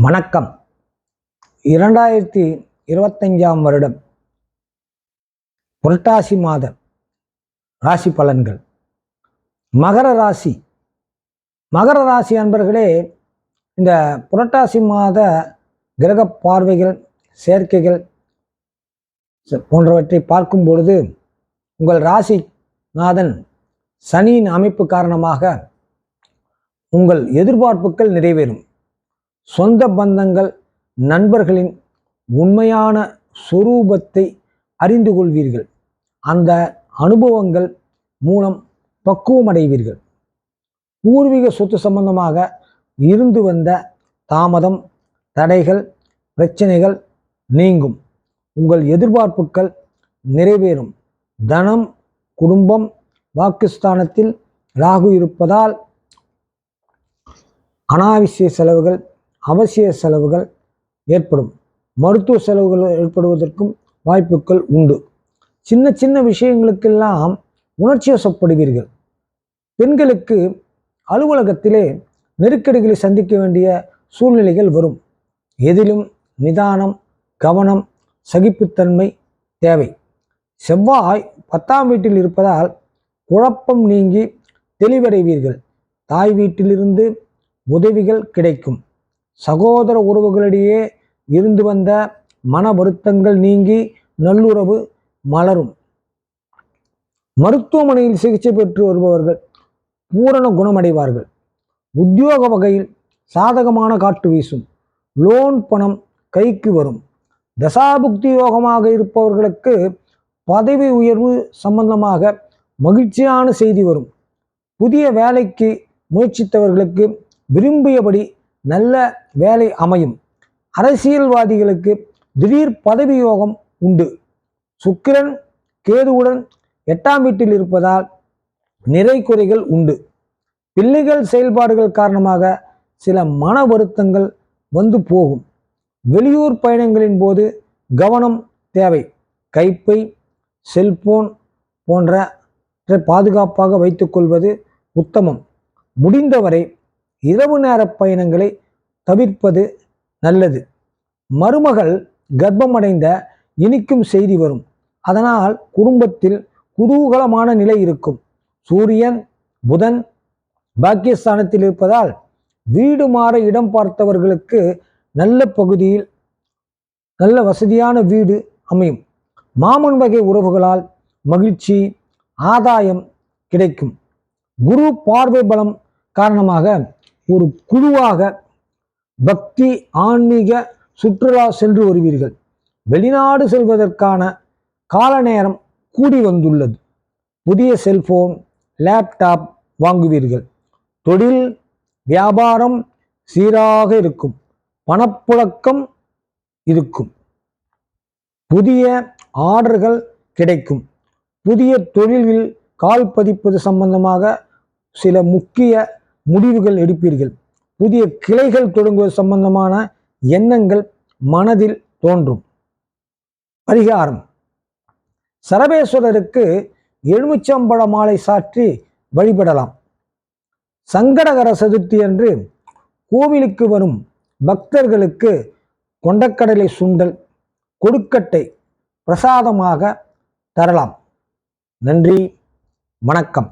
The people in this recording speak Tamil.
வணக்கம். இரண்டாயிரத்தி இருபத்தஞ்சாம் வருடம் புரட்டாசி மாத ராசி பலன்கள். மகர ராசி. மகர ராசி அன்பர்களே இந்த புரட்டாசி மாத கிரக பார்வைகள் சேர்க்கைகள் ச- போன்றவற்றை பார்க்கும் பொழுது உங்கள் ராசி நாதன் சனியின் அமைப்பு காரணமாக உங்கள் எதிர்பார்ப்புகள் நிறைவேறும். சொந்த பந்தங்கள் நண்பர்களின் உண்மையான சொரூபத்தை அறிந்து கொள்வீர்கள். அந்த அனுபவங்கள் மூலம் பக்குவமடைவீர்கள். பூர்வீக சொத்து சம்பந்தமாக இருந்து வந்த தாமதம் தடைகள் பிரச்சனைகள் நீங்கும். உங்கள் எதிர்பார்ப்புகள் நிறைவேறும். தனம் குடும்பம் வாக்குஸ்தானத்தில் ராகு இருப்பதால் அனாவசிய செலவுகள் அவசிய செலவுகள் ஏற்படும். மருத்துவ செலவுகள் ஏற்படுவதற்கும் வாய்ப்புகள் உண்டு. சின்ன சின்ன விஷயங்களுக்கெல்லாம் உணர்ச்சி வசப்படுவீர்கள். பெண்களுக்கு அலுவலகத்திலே நெருக்கடிகளை சந்திக்க வேண்டிய சூழ்நிலைகள் வரும். எதிலும் நிதானம் கவனம் சகிப்புத்தன்மை தேவை. செவ்வாய் பத்தாம் வீட்டில் இருப்பதால் குழப்பம் நீங்கி தெளிவடைவீர்கள். தாய் வீட்டிலிருந்து உதவிகள் கிடைக்கும். சகோதர உறவுகளிடையே இருந்து வந்த மன வருத்தங்கள் நீங்கி நல்லுறவு மலரும். மருத்துவமனையில் சிகிச்சை பெற்று வருபவர்கள் பூரண குணமடைவார்கள். உத்தியோக வகையில் சாதகமான காற்று வீசும். லோன் பணம் கைக்கு வரும். தசாபுக்தி யோகமாக இருப்பவர்களுக்கு பதவி உயர்வு சம்பந்தமாக மகிழ்ச்சியான செய்தி வரும். புதிய வேலைக்கு முயற்சித்தவர்களுக்கு விரும்பியபடி நல்ல வேலை அமையும். அரசியல்வாதிகளுக்கு திடீர் பதவி யோகம் உண்டு. சுக்கிரன் கேதுவுடன் எட்டாம் வீட்டில் இருப்பதால் நிறை குறைகள் உண்டு. பிள்ளைகள் செயல்பாடுகள் காரணமாக சில மன வருத்தங்கள் வந்து போகும். வெளியூர் பயணங்களின் போது கவனம் தேவை. கைப்பை செல்போன் போன்ற பாதுகாப்பாக வைத்துக்கொள்வது உத்தமம். முடிந்தவரை இரவு நேர பயணங்களை தவிர்ப்பது நல்லது. மருமகள் கர்ப்பமடைந்த இனிக்கும் செய்தி வரும். அதனால் குடும்பத்தில் குதூகலமான நிலை இருக்கும். சூரியன் புதன் பாக்கியஸ்தானத்தில் இருப்பதால் வீடு மாற இடம் பார்த்தவர்களுக்கு நல்ல பகுதியில் நல்ல வசதியான வீடு அமையும். மாமன் வகை உறவுகளால் மகிழ்ச்சி ஆதாயம் கிடைக்கும். குரு பார்வை பலம் காரணமாக ஒரு குழுவாக பக்தி ஆன்மீக சுற்றுலா சென்று வருவீர்கள். வெளிநாடு செல்வதற்கான கால நேரம் கூடி வந்துள்ளது. புதிய செல்போன் லேப்டாப் வாங்குவீர்கள். தொழில் வியாபாரம் சீராக இருக்கும். பணப்புழக்கம் இருக்கும். புதிய ஆர்டர்கள் கிடைக்கும். புதிய தொழிலில் கால் பதிப்பது சம்பந்தமாக சில முக்கிய முடிவுகள் எடுப்பீர்கள். புதிய கிளைகள் தொடங்குவது சம்பந்தமான எண்ணங்கள் மனதில் தோன்றும். பரிகாரம். சரபேஸ்வரருக்கு எலுமிச்சம்பழ மாலை சாற்றி வழிபடலாம். சங்கடகர சதுர்த்தி அன்று கோவிலுக்கு வரும் பக்தர்களுக்கு கொண்டக்கடலை சுண்டல் கொடுக்கட்டை பிரசாதமாக தரலாம். நன்றி வணக்கம்.